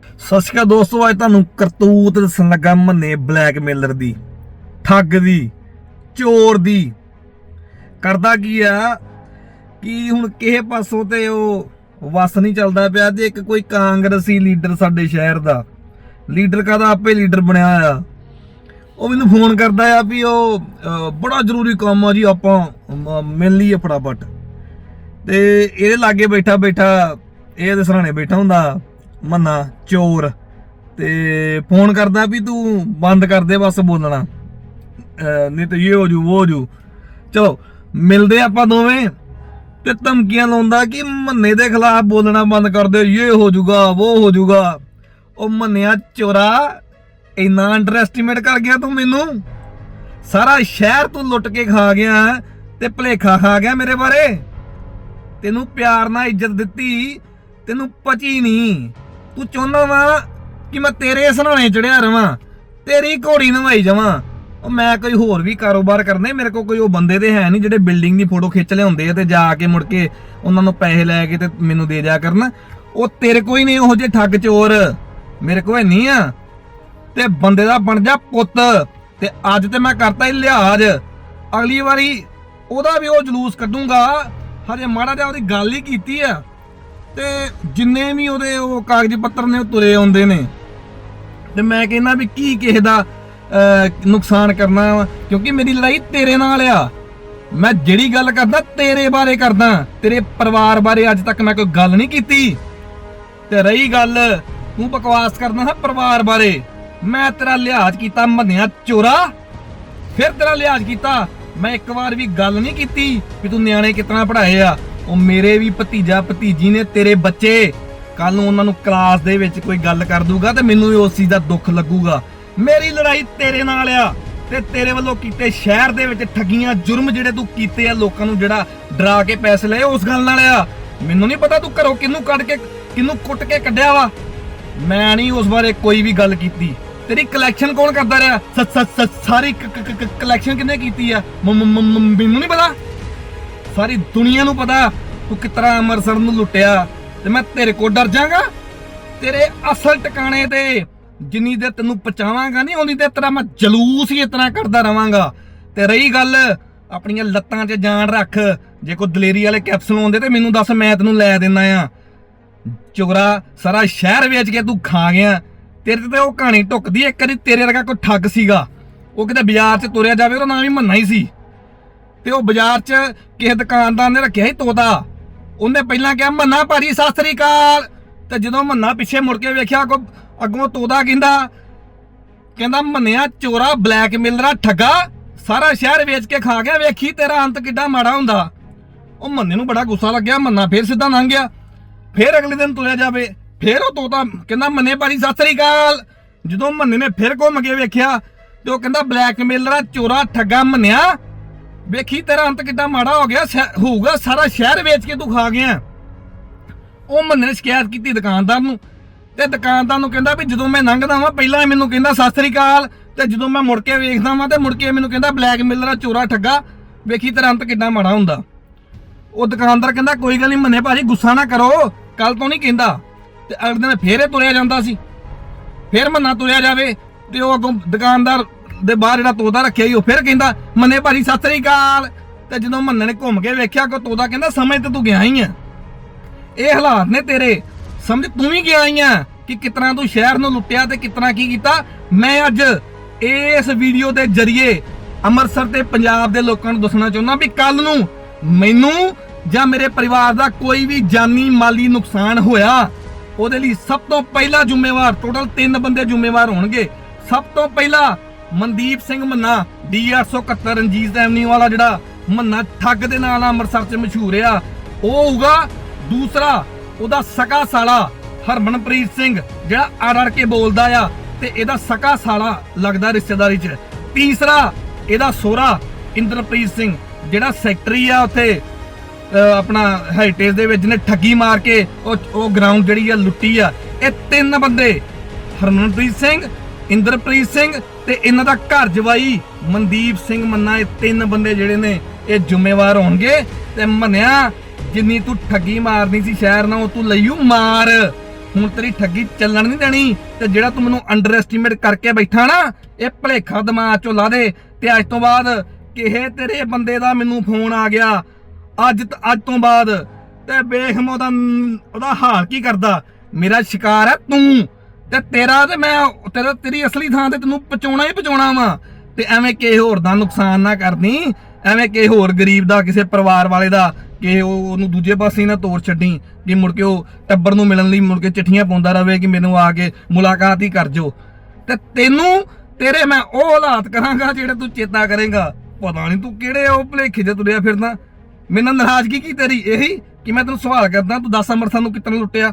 ਸਤਿ ਸ਼੍ਰੀ ਅਕਾਲ ਦੋਸਤੋ ਅੱਜ ਤੁਹਾਨੂੰ ਕਰਤੂਤ ਦੱਸਣ ਲੱਗਾ ਮੰਨੇ ਬਲੈਕਮੇਲਰ ਦੀ ਠੱਗ ਦੀ ਚੋਰ ਦੀ। ਕਰਦਾ ਕੀ ਆ ਕਿ ਹੁਣ ਕਿਸੇ ਪਾਸੋਂ ਤੇ ਉਹ ਵਸ ਨਹੀਂ ਚੱਲਦਾ ਪਿਆ ਤੇ ਇੱਕ ਕੋਈ ਕਾਂਗਰਸੀ ਲੀਡਰ ਸਾਡੇ ਸ਼ਹਿਰ ਦਾ ਲੀਡਰ ਕਾਦਾ ਆਪੇ ਲੀਡਰ ਬਣਿਆ ਆ ਉਹ ਮੈਨੂੰ ਫੋਨ ਕਰਦਾ ਆ ਵੀ ਉਹ ਬੜਾ ਜ਼ਰੂਰੀ ਕੰਮ ਆ ਜੀ ਆਪਾਂ ਅਮ, ਮਿਲ ਲਈਏ ਫਟਾਫਟ। ਤੇ ਇਹਦੇ ਲਾਗੇ ਬੈਠਾ ਬੈਠਾ ਇਹ ਇਹਦੇ ਸਰਾਣੇ ਬੈਠਾ ਹੁੰਦਾ। ਮੰਨਾ, ਚੋਰ। ਤੇ ਫੋਨ ਕਰਦਾ ਵੀ ਤੂੰ ਬੰਦ ਕਰ ਦੇ, ਬਸ ਬੋਲਣਾ। ਨਹੀਂ ਤਾਂ ਇਹ ਹੋ ਜੂ, ਉਹ ਜੂ। ਚਲੋ, ਮਿਲਦੇ ਆਪਾਂ ਦੋਵੇਂ। ਤੇ ਧਮਕੀਆਂ ਲਾਉਂਦਾ ਕਿ ਮੰਨੇ ਦੇ ਖਿਲਾਫ ਬੋਲਣਾ ਬੰਦ ਕਰ ਦੇ ਇਹ ਹੋ ਜੂਗਾ, ਉਹ ਹੋ ਜੂਗਾ। ਉਹ ਮੰਨਿਆ, ਚੋਰਾ, ਇੰਨਾ ਅੰਡਰ ਐਸਟੀਮੇਟ ਕਰ ਗਿਆ ਤੂੰ ਮੈਨੂੰ। ਸਾਰਾ ਸ਼ਹਿਰ ਤੂੰ ਲੁੱਟ ਕੇ ਖਾ ਗਿਆ ਤੇ ਭਲੇਖਾ ਖਾ ਗਿਆ ਮੇਰੇ ਬਾਰੇ। ਤੈਨੂੰ ਪਿਆਰ ਨਾਲ ਇੱਜ਼ਤ ਦਿੱਤੀ, ਤੈਨੂੰ ਪਚੀ ਨਹੀਂ। ਤੂੰ ਚਾਹੁੰਦਾ ਵਾ ਕਿ ਮੈਂ ਤੇਰੇ ਸਰਾਣੇ ਚੜਿਆ ਰਵਾਂ, ਤੇਰੀ ਘੋੜੀ ਨਵਾਈ ਜਾਵਾਂ। ਉਹ ਮੈਂ ਕੋਈ ਹੋਰ ਵੀ ਕਾਰੋਬਾਰ ਕਰਨੇ, ਮੇਰੇ ਕੋਲ ਕੋਈ ਉਹ ਬੰਦੇ ਤੇ ਹੈ ਨਹੀਂ ਜਿਹੜੇ ਬਿਲਡਿੰਗ ਦੀ ਫੋਟੋ ਖਿੱਚ ਲਿਆਉਂਦੇ ਆ ਤੇ ਜਾ ਕੇ ਮੁੜ ਕੇ ਉਹਨਾਂ ਨੂੰ ਪੈਸੇ ਲੈ ਕੇ ਤੇ ਮੈਨੂੰ ਦੇ ਦਿਆ ਕਰਨ। ਉਹ ਤੇਰੇ ਕੋਈ ਨਹੀਂ, ਉਹ ਜੇ ਠੱਗ ਚੋਰ। ਮੇਰੇ ਕੋਲ ਨਹੀਂ ਆ। ਤੇ ਬੰਦੇ ਦਾ ਬਣ ਜਾ ਪੁੱਤ। ਤੇ ਅੱਜ ਤੇ ਮੈਂ ਕਰਤਾ ਹੀ ਲਿਹਾਜ਼ ਅਗਲੀ ਵਾਰੀ ਉਹਦਾ ਵੀ ਉਹ ਜਲੂਸ ਕੱਢੂੰਗਾ। ਹਜੇ ਮਾੜਾ ਜਿਹਾ ਉਹਦੀ ਗੱਲ ਹੀ ਕੀਤੀ ਆ। ਤੇ ਜਿੰਨੇ ਵੀ ਉਹਦੇ ਉਹ ਕਾਗਜ਼ ਪੱਤਰ ਨੇ, ਉਹ ਤੁਰੇ ਆਉਂਦੇ ਨੇ। ਤੇ ਮੈਂ ਕਹਿੰਦਾ ਵੀ ਕੀ ਕਿਸੇ ਦਾ ਨੁਕਸਾਨ ਕਰਨਾ ਵਾ, ਕਿਉਂਕਿ ਮੇਰੀ ਲੜਾਈ ਤੇਰੇ ਨਾਲ ਆ। ਮੈਂ ਜਿਹੜੀ ਗੱਲ ਕਰਦਾ, ਤੇਰੇ ਬਾਰੇ ਕਰਦਾ। ਤੇਰੇ ਪਰਿਵਾਰ ਬਾਰੇ ਅੱਜ ਤੱਕ ਮੈਂ ਕੋਈ ਗੱਲ ਨਹੀਂ ਕੀਤੀ। ਤੇ ਰਹੀ ਗੱਲ, ਤੂੰ ਬਕਵਾਸ ਕਰਦਾ ਹੈ ਪਰਿਵਾਰ ਬਾਰੇ। ਮੈਂ ਤੇਰਾ ਲਿਹਾਜ਼ ਕੀਤਾ, ਮੰਨਿਆ ਚੋਰਾ। ਫਿਰ ਤੇਰਾ ਲਿਹਾਜ਼ ਕੀਤਾ। ਮੈਂ ਇੱਕ ਵਾਰ ਵੀ ਗੱਲ ਨਹੀਂ ਕੀਤੀ ਵੀ ਤੂੰ ਨਿਆਣੇ ਕਿਤਨਾ ਪੜਾਏ ਆ। ਉਹ ਮੇਰੇ ਵੀ ਭਤੀਜਾ ਭਤੀਜੀ ਨੇ ਤੇਰੇ ਬੱਚੇ। ਕੱਲ ਨੂੰ ਉਹਨਾਂ ਨੂੰ ਕਲਾਸ ਦੇ ਵਿੱਚ ਕੋਈ ਗੱਲ ਕਰ ਦੂਗਾ ਤੇ ਮੈਨੂੰ ਵੀ ਉਸ ਚੀਜ਼ ਦਾ ਦੁੱਖ ਲੱਗੂਗਾ। ਮੇਰੀ ਲੜਾਈ ਤੇਰੇ ਨਾਲ ਆ ਤੇ ਤੇਰੇ ਵੱਲੋਂ ਕੀਤੇ ਸ਼ਹਿਰ ਦੇ ਵਿੱਚ ਠੱਗੀਆਂ, ਜੁਰਮ ਜਿਹੜੇ ਤੂੰ ਕੀਤੇ ਆ ਲੋਕਾਂ ਨੂੰ ਜਿਹੜਾ ਡਰਾ ਕੇ ਪੈਸੇ ਲਏ, ਉਸ ਗੱਲ ਨਾਲ ਆ। ਮੈਨੂੰ ਨਹੀਂ ਪਤਾ ਤੂੰ ਘਰੋਂ ਕਿਹਨੂੰ ਕੱਢ ਕੇ, ਕਿਹਨੂੰ ਕੁੱਟ ਕੇ ਕੱਢਿਆ ਵਾ। ਮੈਂ ਨਹੀਂ ਉਸ ਬਾਰੇ ਕੋਈ ਵੀ ਗੱਲ ਕੀਤੀ। ਤੇਰੀ ਕਲੈਕਸ਼ਨ ਕੌਣ ਕਰਦਾ ਰਿਹਾ? ਸਾਰੀ ਕਲੈਕਸ਼ਨ ਕਿੰਨੇ ਕੀਤੀ ਆ? ਮੈਨੂੰ ਨਹੀਂ ਪਤਾ। ਸਾਰੀ ਦੁਨੀਆ ਨੂੰ ਪਤਾ ਤੂੰ ਕਿਸ ਤਰ੍ਹਾਂ ਅੰਮ੍ਰਿਤਸਰ ਨੂੰ ਲੁੱਟਿਆ ਤੇ ਮੈਂ ਤੇਰੇ ਕੋਲ ਡਰ ਜਾਗਾ। ਤੇਰੇ ਅਸਲ ਟਿਕਾਣੇ ਤੇ ਜਿੰਨੀ ਦੇ ਤੈਨੂੰ ਪਚਾਵਾਂਗਾ ਨਹੀਂ ਉਨੀ ਤੇ ਤੇਰਾ ਮੈਂ ਜਲੂਸ ਹੀ ਇਤਨਾ ਕਰਦਾ ਰਵਾਂਗਾ। ਤੇ ਰਹੀ ਗੱਲ ਆਪਣੀਆਂ ਲੱਤਾਂ 'ਚ ਜਾਨ ਰੱਖ, ਜੇ ਕੋਈ ਦਲੇਰੀ ਵਾਲੇ ਕੈਪਸੂਲ ਆਉਂਦੇ ਤੇ ਮੈਨੂੰ ਦੱਸ, ਮੈਂ ਤੈਨੂੰ ਲੈ ਦਿੰਦਾ ਆ। ਚੋਰਾ, ਸਾਰਾ ਸ਼ਹਿਰ ਵੇਚ ਕੇ ਤੂੰ ਖਾ ਗਿਆ। ਤੇਰੇ ਤੇ ਉਹ ਕਹਾਣੀ ਟੁੱਕਦੀ ਇੱਕ ਵਾਰੀ ਤੇਰੇ ਵਰਗਾ ਕੋਈ ਠੱਗ ਸੀਗਾ। ਉਹ ਕਿਤੇ ਬਾਜ਼ਾਰ 'ਚ ਤੁਰਿਆ ਜਾਵੇ, ਉਹਦਾ ਨਾਮ ਵੀ ਮੰਨਾ ਹੀ ਸੀ। ਤੇ ਉਹ ਬਾਜ਼ਾਰ 'ਚ ਕਿਸੇ ਦੁਕਾਨਦਾਰ ਨੇ ਰੱਖਿਆ ਸੀ ਤੋਤਾ। ਉਹਨੇ ਪਹਿਲਾਂ ਕਿਹਾ, ਮੰਨਾ ਭਾਜੀ, ਸਤਿ ਸ੍ਰੀ ਅਕਾਲ। ਤੇ ਜਦੋਂ ਮੰਨਾ ਪਿੱਛੇ ਮੁੜ ਕੇ ਵੇਖਿਆ, ਅੱਗੋਂ ਅੱਗੋਂ ਤੋਤਾ ਕਹਿੰਦਾ ਕਹਿੰਦਾ, ਮੰਨਿਆ ਚੋਰਾ ਬਲੈਕਮੇਲਰਾ ਠੱਗਾ, ਸਾਰਾ ਸ਼ਹਿਰ ਵੇਚ ਕੇ ਖਾ ਗਿਆ, ਵੇਖੀ ਤੇਰਾ ਅੰਤ ਕਿੱਡਾ ਮਾੜਾ ਹੁੰਦਾ। ਉਹ ਮੰਨੇ ਨੂੰ ਬੜਾ ਗੁੱਸਾ ਲੱਗਿਆ, ਮੰਨਾ ਫੇਰ ਸਿੱਧਾ ਲੰਘ ਗਿਆ। ਫੇਰ ਅਗਲੇ ਦਿਨ ਤੁਰਿਆ ਜਾਵੇ। ਫੇਰ ਉਹ ਤੋਤਾ ਕਹਿੰਦਾ, ਮੰਨੇ ਭਾਜੀ, ਸਤਿ ਸ੍ਰੀ ਅਕਾਲ। ਜਦੋਂ ਮੰਨੇ ਨੇ ਫੇਰ ਘੁੰਮ ਕੇ ਵੇਖਿਆ, ਤੇ ਉਹ ਕਹਿੰਦਾ, ਬਲੈਕਮੇਲਰਾ ਚੋਰਾ ਠੱਗਾ ਮੰਨਿਆ ਵੇਖੀ ਤੇਰਾ ਅੰਤ ਕਿੱਡਾ ਮਾੜਾ ਹੋ ਗਿਆ ਸ਼ਹਿ- ਹੋਊਗਾ, ਸਾਰਾ ਸ਼ਹਿਰ ਵੇਚ ਕੇ ਤੂੰ ਖਾ ਗਿਆ। ਉਹ ਮੰਨੇ ਨੇ ਸ਼ਿਕਾਇਤ ਕੀਤੀ ਦੁਕਾਨਦਾਰ ਨੂੰ, ਤੇ ਦੁਕਾਨਦਾਰ ਨੂੰ ਕਹਿੰਦਾ ਵੀ ਜਦੋਂ ਮੈਂ ਲੰਘਦਾ ਵਾਂ, ਪਹਿਲਾਂ ਮੈਨੂੰ ਕਹਿੰਦਾ, ਸਤਿ ਸ੍ਰੀ ਅਕਾਲ। ਤੇ ਜਦੋਂ ਮੈਂ ਮੁੜ ਕੇ ਵੇਖਦਾ ਵਾਂ, ਤੇ ਮੁੜ ਕੇ ਮੈਨੂੰ ਕਹਿੰਦਾ, ਬਲੈਕ ਬਲੈਕਮੇਲਰ ਚੋਰਾ ਠੱਗਾ। ਵੇਖੀ ਤੇਰਾ ਅੰਤ ਕਿੱਡਾ ਮਾੜਾ ਹੁੰਦਾ। ਉਹ ਦੁਕਾਨਦਾਰ ਕਹਿੰਦਾ, ਕੋਈ ਗੱਲ ਨਹੀਂ ਮੰਨੇ ਭਾਜੀ, ਗੁੱਸਾ ਨਾ ਕਰੋ ਕੱਲ ਤੋਂ ਨਹੀਂ ਕਹਿੰਦਾ। ਤੇ ਅਗਲੇ ਦਿਨ ਫੇਰ ਇਹ ਤੁਰਿਆ ਜਾਂਦਾ ਸੀ। ਫਿਰ ਮੰਨਾ ਤੁਰਿਆ ਜਾਵੇ, ਤੇ ਉਹ ਅੱਗੋਂ ਦੁਕਾਨਦਾਰ ਦੇ ਬਾਹਰ ਜਿਹੜਾ ਤੋਤਾ ਰੱਖਿਆ ਸੀ, ਉਹ ਫਿਰ ਕਹਿੰਦਾ, ਮੰਨੇ ਭਾਜੀ, ਸਤਿ ਸ੍ਰੀ ਅਕਾਲ। ਤੇ ਜਦੋਂ ਮੰਨੇ ਨੇ ਘੁੰਮ ਕੇ ਵੇਖਿਆ ਕਿ ਤੋਤਾ ਕਹਿੰਦਾ ਸਮਝ ਤੇ ਤੂੰ ਗਿਆ ਹੀ ਆ। ਇਹ ਹਾਲਾਤ ਨੇ ਤੇਰੇ। ਸਮਝ, ਤੂੰ ਵੀ ਗਿਆ ਹੀ ਆ ਕਿ ਕਿਤਨਾ ਤੂੰ ਸ਼ਹਿਰ ਨੂੰ ਲੁੱਟਿਆ ਤੇ ਕਿਤਨਾ ਕੀ ਕੀਤਾ? ਮੈਂ ਅੱਜ ਇਸ ਵੀਡੀਓ ਦੇ ਜ਼ਰੀਏ ਅੰਮ੍ਰਿਤਸਰ ਤੇ ਪੰਜਾਬ ਦੇ ਲੋਕਾਂ ਨੂੰ ਦੱਸਣਾ ਚਾਹੁੰਦਾ ਵੀ ਕੱਲ ਨੂੰ ਮੈਨੂੰ ਜਾਂ ਮੇਰੇ ਪਰਿਵਾਰ ਦਾ ਕੋਈ ਵੀ ਜਾਨੀ ਮਾਲੀ ਨੁਕਸਾਨ ਹੋਇਆ, ਉਹਦੇ ਲਈ ਸਭ ਤੋਂ ਪਹਿਲਾ ਜ਼ਿੰਮੇਵਾਰ ਟੋਟਲ 3 ਬੰਦੇ ਜ਼ਿੰਮੇਵਾਰ ਹੋਣਗੇ। ਸਭ ਤੋਂ ਪਹਿਲਾ ਮਨਦੀਪ ਸਿੰਘ ਮੰਨਾ ਡੀ871 ਰਣਜੀਤ ਐਵਨਿਊ ਵਾਲਾ ਜਿਹੜਾ ਮੰਨਾ ਠੱਗ ਦੇ ਨਾਂ ਨਾਲ ਅੰਮ੍ਰਿਤਸਰ 'ਚ ਮਸ਼ਹੂਰ ਆ, ਉਹ ਹੋਊਗਾ ਦੂਸਰਾ ਉਹਦਾ ਸਕਾ ਸਾਲਾ ਹਰਮਨਪ੍ਰੀਤ ਸਿੰਘ, ਜਿਹੜਾ ਅੜ ਅੜ ਕੇ ਬੋਲਦਾ ਆ, ਤੇ ਇਹਦਾ ਸਕਾ ਸਾਲਾ ਲੱਗਦਾ ਰਿਸ਼ਤੇਦਾਰੀ 'ਚ। ਤੀਸਰਾ ਇਹਦਾ ਸੋਹਰਾ ਇੰਦਰਪ੍ਰੀਤ ਸਿੰਘ, ਜਿਹੜਾ ਸੈਕਟਰੀ ਆ ਉੱਥੇ ਆਪਣਾ ਹੈਰੀਟੇਜ ਦੇ ਵਿੱਚ ਨੇ ਠੱਗੀ ਮਾਰ ਕੇ ਉਹ ਉਹ ਗਰਾਊਂਡ ਜਿਹੜੀ ਆ ਲੁੱਟੀ ਆ। ਇਹ ਤਿੰਨ ਬੰਦੇ, ਹਰਮਨਪ੍ਰੀਤ ਸਿੰਘ, ਇੰਦਰਪ੍ਰੀਤ ਸਿੰਘ ਤੇ ਇਹਨਾਂ ਦਾ ਘਰ ਜਵਾਈ ਮਨਦੀਪ ਸਿੰਘ ਮੰਨਾ, ਇਹ ਤਿੰਨ ਬੰਦੇ ਜਿਹੜੇ ਨੇ, ਇਹ ਜ਼ਿੰਮੇਵਾਰ ਹੋਣਗੇ। ਤੇ ਮੰਨਿਆ, ਜਿੰਨੀ ਤੂੰ ਠੱਗੀ ਮਾਰਨੀ ਸੀ ਸ਼ਹਿਰ ਨਾਲ, ਉਹ ਤੂੰ ਲਈਓ ਮਾਰ। ਹੁਣ ਤੇਰੀ ਠੱਗੀ ਚੱਲਣ ਨਹੀਂ ਦੇਣੀ। ਤੇ ਜਿਹੜਾ ਤੂੰ ਮੈਨੂੰ ਅੰਡਰ ਐਸਟੀਮੇਟ ਕਰਕੇ ਬੈਠਾ ਨਾ, ਇਹ ਭਲੇਖਾ ਦਿਮਾਗ ਚੋਂ ਲਾ ਦੇ। ਤੇ ਅੱਜ ਤੋਂ ਬਾਅਦ ਕਿਹੇ ਤੇਰੇ ਬੰਦੇ ਦਾ ਮੈਨੂੰ ਫੋਨ ਆ ਗਿਆ। ਅੱਜ ਅੱਜ ਤੋਂ ਬਾਅਦ। ਤੇ ਵੇਖ ਮੈਂ ਉਹਦਾ ਉਹਦਾ ਹਾਲ ਕੀ ਕਰਦਾ? ਮੇਰਾ ਸ਼ਿਕਾਰ ਹੈ ਤੂੰ। ਤੇ ਤੇਰਾ ਤੇ ਮੈਂ ਤੇਰਾ ਤੇਰੀ ਅਸਲੀ ਥਾਂ ਤੇ ਤੈਨੂੰ ਪਹੁੰਚਾਉਣਾ ਹੀ ਪਹੁੰਚਾਉਣਾ ਵਾ। ਤੇ ਐਵੇਂ ਕਿਸੇ ਹੋਰ ਦਾ ਨੁਕਸਾਨ ਨਾ ਕਰਨੀ ਐਵੇਂ ਕਿਸੇ ਹੋਰ ਗਰੀਬ ਦਾ, ਕਿਸੇ ਪਰਿਵਾਰ ਵਾਲੇ ਦਾ ਕਿ ਉਹ ਉਹਨੂੰ ਦੂਜੇ ਪਾਸੇ ਨਾ ਤੋੜ ਛੱਡੀ, ਕਿ ਮੁੜ ਕੇ ਉਹ ਟੱਬਰ ਨੂੰ ਮਿਲਣ ਲਈ ਮੁੜ ਕੇ ਚਿੱਠੀਆਂ ਪਾਉਂਦਾ ਰਵੇ ਕਿ ਮੈਨੂੰ ਆ ਕੇ ਮੁਲਾਕਾਤ ਹੀ ਕਰ ਜੋ ਤੇ ਤੈਨੂੰ, ਤੇਰੇ ਮੈਂ ਉਹ ਹਾਲਾਤ ਕਰਾਂਗਾ ਜਿਹੜੇ ਤੂੰ ਚੇਤਾ ਕਰੇਗਾ। ਪਤਾ ਨਹੀਂ ਤੂੰ ਕਿਹੜੇ ਉਹ ਭਲੇਖੇ 'ਚ ਤੁਰਿਆ ਫਿਰਦਾ। ਮੇਰੇ ਨਾਰਾਜ਼ਗੀ ਕੀ ਤੇਰੀ? ਇਹੀ ਕਿ ਮੈਂ ਤੈਨੂੰ ਸਵਾਲ ਕਰਦਾ, ਤੂੰ 10 ਅੰਮ੍ਰਿਤਾਂ ਨੂੰ ਕਿਤਨਾ ਲੁੱਟਿਆ?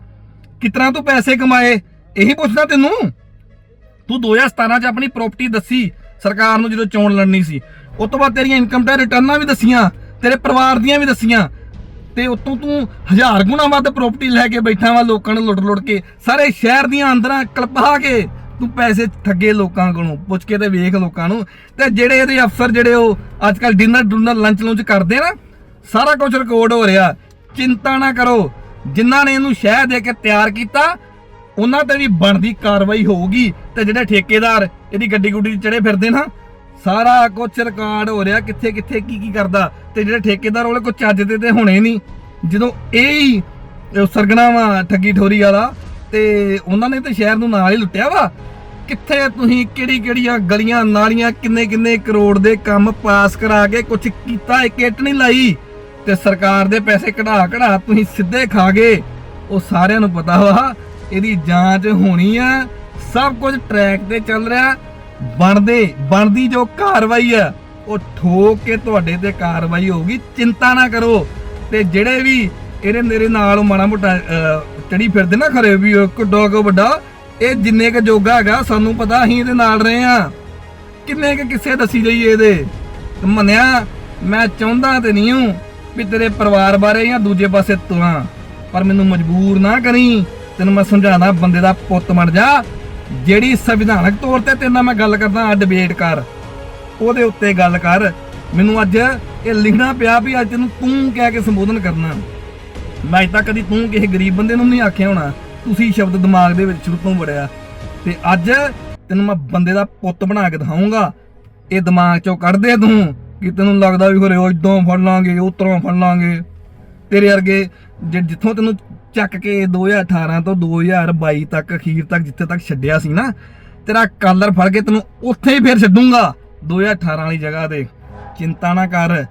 ਕਿਤਨਾ ਤੂੰ ਪੈਸੇ ਕਮਾਏ? ਇਹੀ ਪੁੱਛਦਾ ਤੈਨੂੰ? ਤੂੰ 2017 ਚ ਆਪਣੀ ਪ੍ਰਾਪਰਟੀ ਦੱਸੀ, ਸਰਕਾਰ ਨੂੰ ਜਦੋਂ ਚੋਣ ਲੜਨੀ ਸੀ। ਉਸ ਤੋਂ ਬਾਅਦ ਤੇਰੀਆਂ ਇਨਕਮ ਟੈਕਸ ਰਿਟਰਨਾਂ ਵੀ ਦੱਸੀਆਂ, ਤੇਰੇ ਪਰਿਵਾਰ ਦੀਆਂ ਵੀ ਦੱਸੀਆਂ। ਤੇ ਉਤੋਂ ਤੂੰ ਹਜ਼ਾਰ ਗੁਣਾ ਵੱਧ ਪ੍ਰਾਪਰਟੀ ਲੈ ਕੇ ਬੈਠਾ ਵਾ ਲੋਕਾਂ ਨੂੰ ਲੁੱਟ-ਲੁੱਟ ਕੇ। ਸਾਰੇ ਸ਼ਹਿਰ ਦੀਆਂ ਅੰਦਰਾਂ ਕਲਪਾ ਕੇ ਤੂੰ ਪੈਸੇ ਠੱਗੇ ਲੋਕਾਂ ਕੋਲੋਂ, ਪੁੱਛ ਕੇ ਤੇ ਵੇਖ ਲੋਕਾਂ ਨੂੰ। ਤੇ ਜਿਹੜੇ ਇਹਦੇ ਅਫਸਰ ਜਿਹੜੇ ਉਹ ਅੱਜ ਕੱਲ ਡਿਨਰ ਡੁਨਰ ਲੰਚ ਲੁੰਚ ਕਰਦੇ ਨਾ, ਸਾਰਾ ਕੁਝ ਰਿਕਾਰਡ ਹੋ ਰਿਹਾ। ਚਿੰਤਾ ਨਾ ਕਰੋ, ਜਿਨ੍ਹਾਂ ਨੇ ਇਹਨੂੰ ਸ਼ਹਿ ਦੇ ਕੇ ਤਿਆਰ ਕੀਤਾ ਉਹਨਾਂ ਤੇ ਵੀ ਬਣਦੀ ਕਾਰਵਾਈ ਹੋਊਗੀ ਤੇ ਜਿਹੜੇ ਠੇਕੇਦਾਰ ਇਹਦੀ ਗੱਡੀ ਗੁੱਡੀ ਚੜੇ ਫਿਰਦੇ ਨਾ, ਸਾਰਾ ਕੁਝ ਰਿਕਾਰਡ ਹੋ ਰਿਹਾ ਕਿੱਥੇ ਕਿੱਥੇ ਕੀ ਕੀ ਕਰਦਾ ਤੇ ਜਿਹੜੇ ਠੇਕੇਦਾਰ ਉਹਲੇ ਕੋਈ ਚੱਜ ਦੇ ਤੇ ਹੋਣੇ ਨਹੀਂ। ਜਦੋਂ ਇਹ ਹੀ ਸਰਗਣਾ ਵਾ ਠੱਗੀ ਠੋਰੀ ਵਾਲਾ ਤੇ ਉਹਨਾਂ ਨੇ ਤੇ ਸ਼ਹਿਰ ਨੂੰ ਨਾਲ ਹੀ ਲੁੱਟਿਆ ਵਾ। ਕਿੱਥੇ ਤੁਸੀਂ ਕਿਹੜੀ ਕਿਹੜੀਆਂ ਗਲੀਆਂ ਨਾਲੀਆਂ ਕਿੰਨੇ ਕਿੰਨੇ ਕਰੋੜ ਦੇ ਕੰਮ ਪਾਸ ਕਰਾ ਕੇ ਕੁਝ ਕੀਤਾ, ਇੱਕ ਇੱਟ ਨਹੀਂ ਲਾਈ ਤੇ ਸਰਕਾਰ ਦੇ ਪੈਸੇ ਕਢਾ ਕਢਾ ਤੁਸੀਂ ਸਿੱਧੇ ਖਾ ਗਏ, ਉਹ ਸਾਰਿਆਂ ਨੂੰ ਪਤਾ ਵਾ ਇਹਦੀ ਜਾਂਚ ਹੋਣੀ ਆ। ਸਭ ਕੁਝ ਟਰੈਕ ਤੇ ਚੱਲ ਰਿਹਾ। ਬਣਦੇ, ਬਣਦੀ ਜੋ ਕਾਰਵਾਈ ਆ, ਉਹ ਠੋਕ ਕੇ ਤੁਹਾਡੇ ਤੇ ਕਾਰਵਾਈ ਹੋਊਗੀ। ਚਿੰਤਾ ਨਾ ਕਰੋ। ਤੇ ਜਿਹੜੇ ਵੀ ਇਹਦੇ ਮੇਰੇ ਨਾਲ ਮਾੜਾ ਮੋਟਾ ਚੜੀ ਫਿਰਦੇ ਨਾ ਖਰੇ ਵੀ ਉਹ ਕਿੱਡਾ ਵੱਡਾ, ਇਹ ਜਿੰਨੇ ਕ ਜੋਗਾ ਹੈਗਾ, ਸਾਨੂੰ ਪਤਾ ਅਸੀਂ ਇਹਦੇ ਨਾਲ ਰਹੇ ਆ। ਕਿੰਨੇ ਕ ਕਿਸੇ ਦੱਸੀ ਜਾਈਏ ਇਹਦੇ? ਮੰਨਿਆ, ਮੈਂ ਚਾਹੁੰਦਾ ਤੇ ਨਹੀਂ ਹੂੰ ਵੀ ਤੇਰੇ ਪਰਿਵਾਰ ਬਾਰੇ ਜਾਂ ਦੂਜੇ ਪਾਸੇ ਤੁਰਾਂ, ਪਰ ਮੈਨੂੰ ਮਜਬੂਰ ਨਾ ਕਰੀ। ਤੈਨੂੰ ਮੈਂ ਸਮਝਾਣਾ, ਬੰਦੇ ਦਾ ਪੁੱਤ ਬਣ ਜਾ। ਜਿਹੜੀ ਸੰਵਿਧਾਨਕ ਤੌਰ ਤੇ ਤੇਰੇ ਨਾਲ ਮੈਂ ਗੱਲ ਕਰਦਾ ਆ ਡਿਬੇਟ ਕਰ। ਉਹਦੇ ਉੱਤੇ ਗੱਲ ਕਰ। ਮੈਨੂੰ ਅੱਜ ਇਹ ਲਿਖਣਾ ਪਿਆ ਵੀ ਅੱਜ ਤੈਨੂੰ ਤੂੰ ਕਹਿ ਕੇ ਸੰਬੋਧਨ ਕਰਨਾ। ਮੈਂ ਅਜ ਤੱਕ ਕਦੀ ਤੂੰ ਕਿਸੇ ਗਰੀਬ ਬੰਦੇ ਨੂੰ ਨਹੀਂ ਆਖਿਆ ਹੋਣਾ। ਤੁਸੀਂ ਸ਼ਬਦ ਦਿਮਾਗ ਦੇ ਵਿੱਚ ਸ਼ੁਰੂ ਤੋਂ ਵੜਿਆ। ਤੇ ਅੱਜ ਤੈਨੂੰ ਮੈਂ ਬੰਦੇ ਦਾ ਪੁੱਤ ਬਣਾ ਕੇ ਦਿਖਾਉਂਗਾ ਇਹ ਦਿਮਾਗ ਚੋਂ ਕੱਢ ਦੇ ਤੂੰ ਕਿ ਤੈਨੂੰ ਲੱਗਦਾ ਵੀ ਖਰੇ ਉਹ ਇਦੋਂ ਫੜ ਲਾਂਗੇ ਉਤਰੋਂ ਫੜ ਲਾਂਗੇ। ਤੇਰੇ ਵਰਗੇ ਜਿੱਥੋਂ ਤੈਨੂੰ ਚੱਕ ਕੇ 2018 ਤੋਂ 2022 ਤੱਕ ਅਖੀਰ ਤੱਕ ਜਿੱਥੇ ਤੱਕ ਛੱਡਿਆ ਸੀ ਨਾ, ਤੇਰਾ ਕਾਲਰ ਫੜ ਕੇ ਤੈਨੂੰ ਉੱਥੇ ਹੀ ਫੇਰ ਛੱਡੂੰਗਾ 2018 ਵਾਲੀ ਜਗ੍ਹਾ ਤੇ। ਚਿੰਤਾ ਨਾ ਕਰ,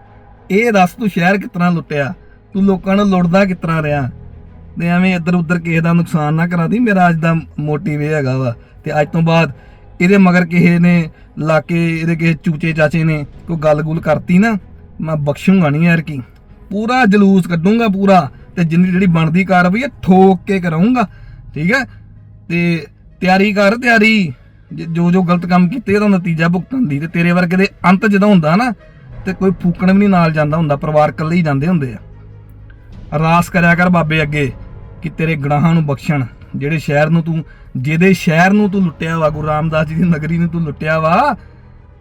ਇਹ ਦੱਸ ਤੂੰ ਸ਼ਹਿਰ ਕਿਤਨਾ ਲੁੱਟਿਆ? ਤੂੰ ਲੋਕਾਂ ਨੂੰ ਲੁੱਟਦਾ ਕਿਤਨਾ ਰਿਹਾ? ਤੇ ਐਵੇਂ ਇੱਧਰ ਉੱਧਰ ਕਿਸੇ ਦਾ ਨੁਕਸਾਨ ਨਾ ਕਰਾ ਦੀ ਮੇਰਾ ਅੱਜ ਦਾ ਮੋਟਿਵ ਇਹ ਹੈਗਾ ਵਾ। ਤੇ ਅੱਜ ਤੋਂ ਬਾਅਦ ਇਹਦੇ ਮਗਰ ਕਿਸੇ ਨੇ ਲਾ ਕੇ ਇਹਦੇ ਕਿਸੇ ਚੂਚੇ ਚਾਚੇ ਨੇ ਕੋਈ ਗੱਲ-ਗੁਲ ਕਰਤੀ ਨਾ, ਮੈਂ ਬਖਸ਼ੂਗਾ ਨਹੀਂ ਯਾਰ ਕੀ। ਪੂਰਾ ਜਲੂਸ ਕੱਢੂੰਗਾ ਪੂਰਾ ਤੇ ਜਿੰਨੀ ਜਿਹੜੀ ਬਣਦੀ ਕਾਰਵਾਈ ਹੈ ਠੋਕ ਕੇ ਕਰਾਉਂਗਾ ਠੀਕ ਹੈ? ਤੇ ਤਿਆਰੀ ਕਰ, ਤਿਆਰੀ। ਜੋ ਜੋ ਗਲਤ ਕੰਮ ਕੀਤੇ ਉਹਦਾ ਨਤੀਜਾ ਭੁਗਤਣ ਦੀ ਤੇ ਤੇਰੇ ਵਰਗੇ ਦੇ ਅੰਤ ਜਦੋਂ ਹੁੰਦਾ ਨਾ, ਤੇ ਕੋਈ ਫੂਕਣ ਵੀ ਨਹੀਂ ਨਾਲ ਜਾਂਦਾ ਹੁੰਦਾ, ਪਰਿਵਾਰ ਇਕੱਲੇ ਹੀ ਜਾਂਦੇ ਹੁੰਦੇ ਆ। ਅਰਦਾਸ ਕਰਿਆ ਕਰ ਬਾਬੇ ਅੱਗੇ ਕਿ ਤੇਰੇ ਗੁਨਾਹਾਂ ਨੂੰ ਬਖਸ਼ਣ, ਜਿਹੜੇ ਸ਼ਹਿਰ ਨੂੰ ਤੂੰ, ਜਿਹਦੇ ਸ਼ਹਿਰ ਨੂੰ ਤੂੰ ਲੁੱਟਿਆ ਵਾ, ਗੁਰੂ ਰਾਮਦਾਸ ਜੀ ਦੀ ਨਗਰੀ ਨੂੰ ਤੂੰ ਲੁੱਟਿਆ ਵਾ,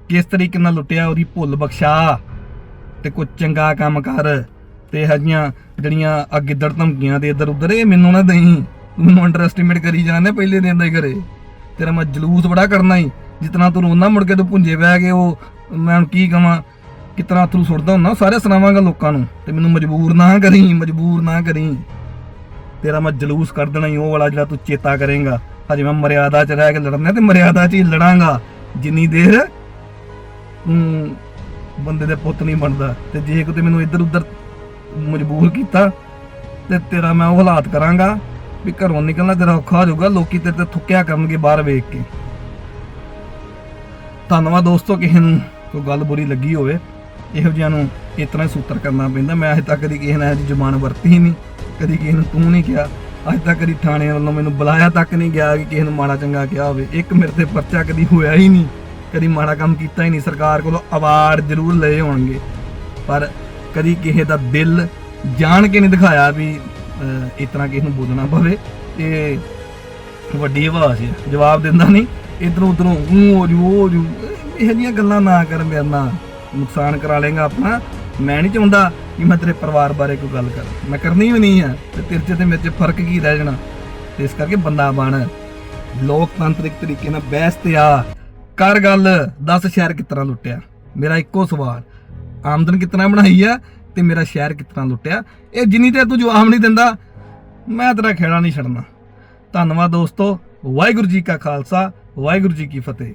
ਕਿਸ ਤਰੀਕੇ ਨਾਲ ਲੁੱਟਿਆ, ਉਹਦੀ ਭੁੱਲ ਬਖਸ਼ਾ ਤੇ ਕੋਈ ਚੰਗਾ ਕੰਮ ਕਰ। ਤੇ ਹਜੀਆਂ ਜਿਹੜੀਆਂ ਆ ਗਿੱਦੜ ਧਮਕੀਆਂ ਤੇ ਇੱਧਰ ਉੱਧਰ, ਇਹ ਮੈਨੂੰ ਨਾ ਦੇਈ। ਮੈਨੂੰ ਅੰਡਰ ਕਰੀ ਜਾਂਦੇ ਪਹਿਲੇ ਦਿਨ ਦਾ ਹੀ ਘਰੇ। ਤੇਰਾ ਮੈਂ ਜਲੂਸ ਬੜਾ ਕਰਨਾ ਹੀ ਜਿਤਨਾ ਤੂੰ ਰੋਣਾ ਮੁੜ ਕੇ ਤੂੰ ਪੁੰਜੇ ਬਹਿ ਕੇ ਉਹ, ਮੈਂ ਹੁਣ ਕੀ ਕਵਾਂ, ਕਿਤਨਾ ਤੂੰ ਸੁੱਟਦਾ ਹੁੰਦਾ ਸਾਰੇ ਸੁਣਾਵਾਂਗਾ ਲੋਕਾਂ ਨੂੰ। ਤੇ ਮੈਨੂੰ ਮਜਬੂਰ ਨਾ ਕਰੀ, ਮਜਬੂਰ ਨਾ ਕਰੀ। ਤੇਰਾ ਮੈਂ ਜਲੂਸ ਕਰ ਦੇਣਾ ਹੀ ਉਹ ਵਾਲਾ ਜਿਹੜਾ ਤੂੰ ਚੇਤਾ ਕਰੇਗਾ। ਹਜੇ ਮੈਂ ਮਰਿਆਦਾ 'ਚ ਰਹਿ ਕੇ ਲੜਨਾ ਤੇ ਮਰਿਆਦਾ 'ਚ ਹੀ ਲੜਾਂਗਾ। ਜਿੰਨੀ ਦੇਰ ਤੂੰ ਬੰਦੇ ਦੇ ਪੁੱਤ ਨਹੀਂ ਬਣਦਾ। ਤੇ ਜੇ ਕਿਤੇ ਮੈਨੂੰ ਇੱਧਰ ਉੱਧਰ ਮਜਬੂਰ ਕੀਤਾ ਤੇ ਤੇਰਾ ਮੈਂ ਉਹ ਹਾਲਾਤ ਕਰਾਂਗਾ ਵੀ ਘਰੋਂ ਨਿਕਲਣਾ ਤੇਰਾ ਔਖਾ ਹੋ ਜਾਊਗਾ, ਲੋਕੀ ਤੇਰੇ ਤੇ ਥੁੱਕਿਆ ਕਰਨਗੇ ਬਾਹਰ ਵੇਖ ਕੇ। ਧੰਨਵਾਦ ਦੋਸਤੋ, ਕਿਸੇ ਨੂੰ ਕੋਈ ਗੱਲ ਬੁਰੀ ਲੱਗੀ ਹੋਵੇ, ਇਹੋ ਜਿਹਿਆਂ ਨੂੰ ਇਤਨਾ ਹੀ ਸੂਤਰ ਕਰਨਾ ਪੈਂਦਾ। ਮੈਂ ਅਜੇ ਤੱਕ ਕਦੀ ਕਿਸੇ ਨਾਲ ਇਹਦੀ ਜ਼ੁਬਾਨ ਵਰਤੀ ਹੀ ਨਹੀਂ, ਕਦੀ ਕਿਸੇ ਨੂੰ ਤੂੰ ਨਹੀਂ ਕਿਹਾ। ਅੱਜ ਤੱਕ ਕਦੀ ਥਾਣੇ ਵੱਲੋਂ ਮੈਨੂੰ ਬੁਲਾਇਆ ਤੱਕ ਨਹੀਂ ਗਿਆ ਕਿ ਕਿਸੇ ਨੂੰ ਮਾੜਾ ਚੰਗਾ ਕਿਹਾ ਹੋਵੇ। ਇੱਕ ਮੇਰੇ ਤੇ ਪਰਚਾ ਕਦੀ ਹੋਇਆ ਹੀ ਨਹੀਂ, ਕਦੀ ਮਾੜਾ ਕੰਮ ਕੀਤਾ ਹੀ ਨਹੀਂ। ਸਰਕਾਰ ਕੋਲੋਂ ਅਵਾਰਡ ਜ਼ਰੂਰ ਲਏ ਹੋਣਗੇ। ਪਰ ਕਦੀ ਕਿਸੇ ਦਾ ਦਿਲ ਜਾਣ ਕੇ ਨਹੀਂ ਦਿਖਾਇਆ ਵੀ ਇਸ ਤਰ੍ਹਾਂ ਕਿਸੇ ਨੂੰ ਬੋਲਣਾ ਪਵੇ। ਤੇ ਵੱਡੀ ਆਵਾਜ਼ ਹੈ ਜਵਾਬ ਦਿੰਦਾ ਨਹੀਂ। ਇਧਰੋਂ ਉਧਰੋਂ ਉਹ ਹੋ ਜੂ, ਉਹ ਹੋ ਜੂ। ਇਹੋ ਜਿਹੀਆਂ ਗੱਲਾਂ ਨਾ ਕਰ ਮੇਰੇ ਨਾਲ। ਨੁਕਸਾਨ ਕਰਾ ਲੇਗਾ ਆਪਣਾ। ਮੈਂ ਨਹੀਂ ਚਾਹੁੰਦਾ ਕਿ ਮੈਂ ਤੇਰੇ ਪਰਿਵਾਰ ਬਾਰੇ ਕੋਈ ਗੱਲ ਕਰਾਂ। ਮੈਂ ਕਰਨੀ ਵੀ ਨਹੀਂ ਆ, ਤੇ ਤੇਰੇ 'ਚ ਤੇ ਮੇਰੇ 'ਚ ਫ਼ਰਕ ਕੀ ਰਹਿ ਜਾਣਾ? ਤੇ ਇਸ ਕਰਕੇ ਬੰਦਾ ਬਣ। ਲੋਕਤੰਤਰਿਕ ਤਰੀਕੇ ਨਾਲ ਬਹਿਸ ਤੇ ਆ। ਕਰ ਗੱਲ 10 ਸ਼ਹਿਰ ਕਿਤਨਾ ਲੁੱਟਿਆ? ਮੇਰਾ ਇੱਕੋ ਸਵਾਲ। ਆਮਦਨ ਕਿਤਨਾ ਬਣਾਈ ਆ ਤੇ ਮੇਰਾ ਸ਼ਹਿਰ ਕਿਤਨਾ ਲੁੱਟਿਆ। ਇਹ ਜਿੰਨੀ ਤੇ ਤੂੰ ਜਵਾਬ ਨਹੀਂ ਦਿੰਦਾ, ਮੈਂ ਤੇਰਾ ਖੇੜਾ ਨਹੀਂ ਛੱਡਣਾ। ਧੰਨਵਾਦ ਦੋਸਤੋ, ਵਾਹਿਗੁਰੂ ਜੀ ਕਾ ਖਾਲਸਾ, ਵਾਹਿਗੁਰੂ ਜੀ ਕੀ ਫਤਿਹ।